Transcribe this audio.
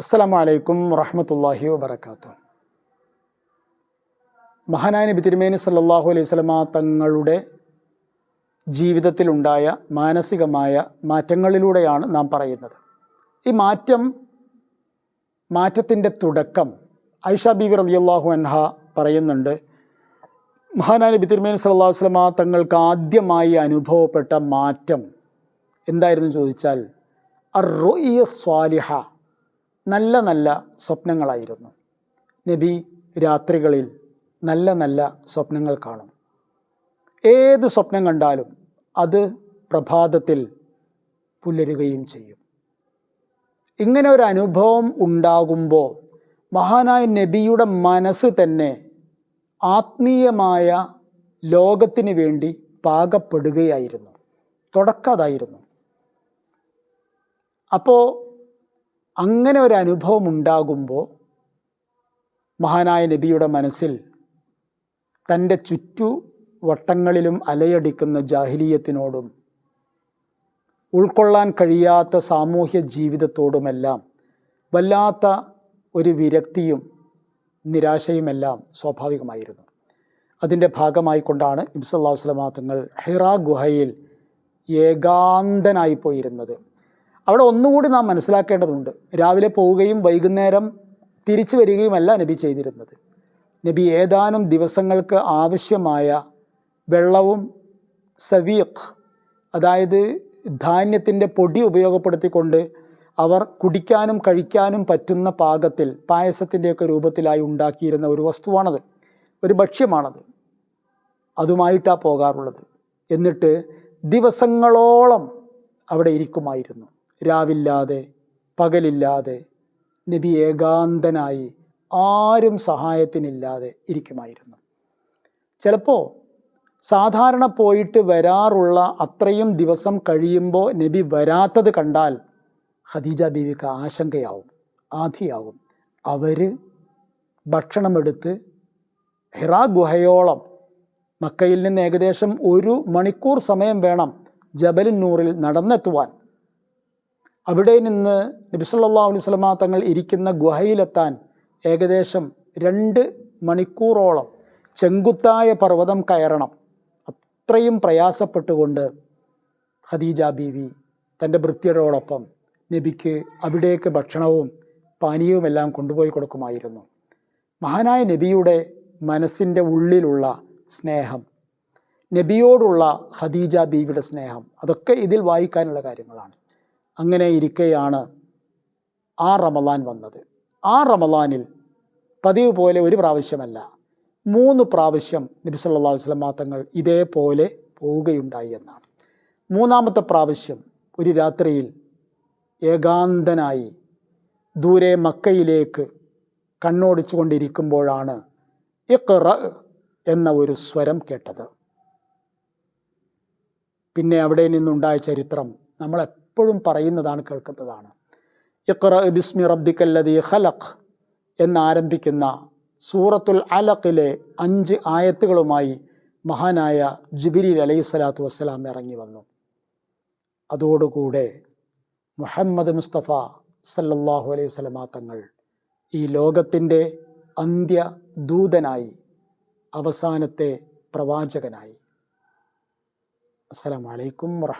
അസ്സലാമു അലൈക്കും വറഹമത്തല്ലാഹി വബർക്കാത്തു മഹാനായ നബി തിരുമേനി സല്ലാഹു അലൈഹി സ്വലമ തങ്ങളുടെ ജീവിതത്തിലുണ്ടായ മാനസികമായ മാറ്റങ്ങളിലൂടെയാണ് നാം പറയുന്നത്. ഈ മാറ്റം മാറ്റത്തിന്റെ തുടക്കം ഐഷ ബീബി റളിയല്ലാഹു അൻഹ പറയുന്നുണ്ട്. മഹാനായ നബി തിരുമേനി സല്ലല്ലാഹു അലൈഹി വസല്ലമ തങ്ങൾക്ക് ആദ്യമായി അനുഭവപ്പെട്ട മാറ്റം എന്തായിരുന്നു ചോദിച്ചാൽ അർ റുഇയ സ്വാലിഹ നല്ല നല്ല സ്വപ്നങ്ങളായിരുന്നു. നബി രാത്രികളിൽ നല്ല നല്ല സ്വപ്നങ്ങൾ കാണും. ഏത് സ്വപ്നം കണ്ടാലും അത് പ്രഭാതത്തിൽ പുലരുകയും ചെയ്യും. ഇങ്ങനെ ഒരു അനുഭവം ഉണ്ടാകുമ്പോൾ മഹാനായ നബിയുടെ മനസ്സ് തന്നെ ആത്മീയമായ ലോകത്തിന് വേണ്ടി പാകപ്പെടുകയായിരുന്നു. തുടക്കതായിരുന്നു. അപ്പോൾ അങ്ങനെ ഒരു അനുഭവം ഉണ്ടാകുമ്പോൾ മഹാനായ നബിയുടെ മനസ്സിൽ തന്റെ ചുറ്റു വട്ടങ്ങളിലും അലയടിക്കുന്ന ജാഹിലീയത്തിനോടും ഉൾക്കൊള്ളാൻ കഴിയാത്ത സാമൂഹ്യ ജീവിതത്തോടുമെല്ലാം വല്ലാത്ത ഒരു വിരക്തിയും നിരാശയുമെല്ലാം സ്വാഭാവികമായിരുന്നു. അതിന്റെ ഭാഗമായിക്കൊണ്ടാണ് ഇംസല്ലാ വസ്ലമാ തങ്ങൾ ഹിറ ഗുഹയിൽ ഏകാന്തനായി പോയിരുന്നത്. അവിടെ ഒന്നുകൂടി നാം മനസ്സിലാക്കേണ്ടതുണ്ട്. രാവിലെ പോവുകയും വൈകുന്നേരം തിരിച്ചു വരികയുമല്ല നബി ചെയ്തിരുന്നത്. നബി ഏതാനും ദിവസങ്ങൾക്ക് ആവശ്യമായ വെള്ളവും സവീഖ് അതായത് ധാന്യത്തിന്റെ പൊടി ഉപയോഗപ്പെടുത്തിക്കൊണ്ട് അവർ കുടിക്കാനും കഴിക്കാനും പറ്റുന്ന പാകത്തിൽ പായസത്തിന്റെയൊക്കെ രൂപത്തിലായി ഉണ്ടാക്കിയിരുന്ന ഒരു വസ്തുവാണത്. ഒരു ഭക്ഷ്യമാണത്. അതുമായിട്ടാണ് പോകാറുള്ളത്. എന്നിട്ട് ദിവസങ്ങളോളം അവിടെ ഇരിക്കുമായിരുന്നു. രാവില്ലാതെ പകലില്ലാതെ നബി ഏകാന്തനായി ആരും സഹായത്തിനില്ലാതെ ഇരിക്കുമായിരുന്നു. ചിലപ്പോൾ സാധാരണ പോയിട്ട് വരാറുള്ള അത്രയും ദിവസം കഴിയുമ്പോൾ നബി വരാത്തത് കണ്ടാൽ ഖദീജ ബീവിക്ക് ആശങ്കയാവും ആധിയാവും. അവർ ഭക്ഷണമെടുത്ത് ഹിറാ ഗുഹയോളം മക്കയിൽ നിന്ന് ഏകദേശം ഒരു മണിക്കൂർ സമയം വേണം ജബലിൻ നൂറിൽ നടന്നെത്തുവാൻ. അവിടെ നിന്ന് നബിസല്ലാ അലൈഹി സ്വലമ തങ്ങൾ ഇരിക്കുന്ന ഗുഹയിലെത്താൻ ഏകദേശം രണ്ട് മണിക്കൂറോളം ചെങ്കുത്തായ പർവതം കയറണം. അത്രയും പ്രയാസപ്പെട്ടുകൊണ്ട് ഖദീജ ബീവി തന്റെ വൃത്തിയോടൊപ്പം നബിക്ക് അവിടേക്ക് ഭക്ഷണവും പാനീയവുമെല്ലാം കൊണ്ടുപോയി കൊടുക്കുമായിരുന്നു. മഹാനായ നബിയുടെ മനസ്സിന്റെ ഉള്ളിലുള്ള സ്നേഹം നബിയോടുള്ള ഖദീജ ബീവിയുടെ സ്നേഹം അതൊക്കെ ഇതിൽ വായിക്കാനുള്ള കാര്യങ്ങളാണ്. അങ്ങനെ ഇരിക്കെയാണ് ആ റമദാൻ വന്നത്. ആ റമദാനിൽ പതിവ് പോലെ ഒരു പ്രാവശ്യമല്ല മൂന്ന് പ്രാവശ്യം നബി സല്ലാ വസ്ലമാ തങ്ങൾ ഇതേപോലെ പോവുകയുണ്ടായി എന്നാണ്. മൂന്നാമത്തെ പ്രാവശ്യം ഒരു രാത്രിയിൽ ഏകാന്തനായി ദൂരെ മക്കയിലേക്ക് കണ്ണോടിച്ചു കൊണ്ടിരിക്കുമ്പോഴാണ് ഇഖ്റ എന്ന ഒരു സ്വരം കേട്ടത്. പിന്നെ അവിടെ നിന്നുണ്ടായ ചരിത്രം നമ്മൾ എപ്പോഴും പറയുന്നതാണ് കേൾക്കുന്നതാണ്. ഇഖ്റ ബിസ്മി റബ്ബിക്കല്ലതി ഖലഖ് എന്നാരംഭിക്കുന്ന സൂറത്തുൽ അലഖിലെ അഞ്ച് ആയത്തുകളുമായി മഹാനായ ജിബിരി അലൈഹി സ്വലാത്തു വസ്സലാം ഇറങ്ങി വന്നു. അതോടുകൂടെ മുഹമ്മദ് മുസ്തഫ സല്ലാഹു അലൈഹി വസല്ലമ തങ്ങൾ ഈ ലോകത്തിന്റെ അന്ത്യ ദൂതനായി അവസാനത്തെ പ്രവാചകനായി. അസ്സലാമു അലൈക്കും വാ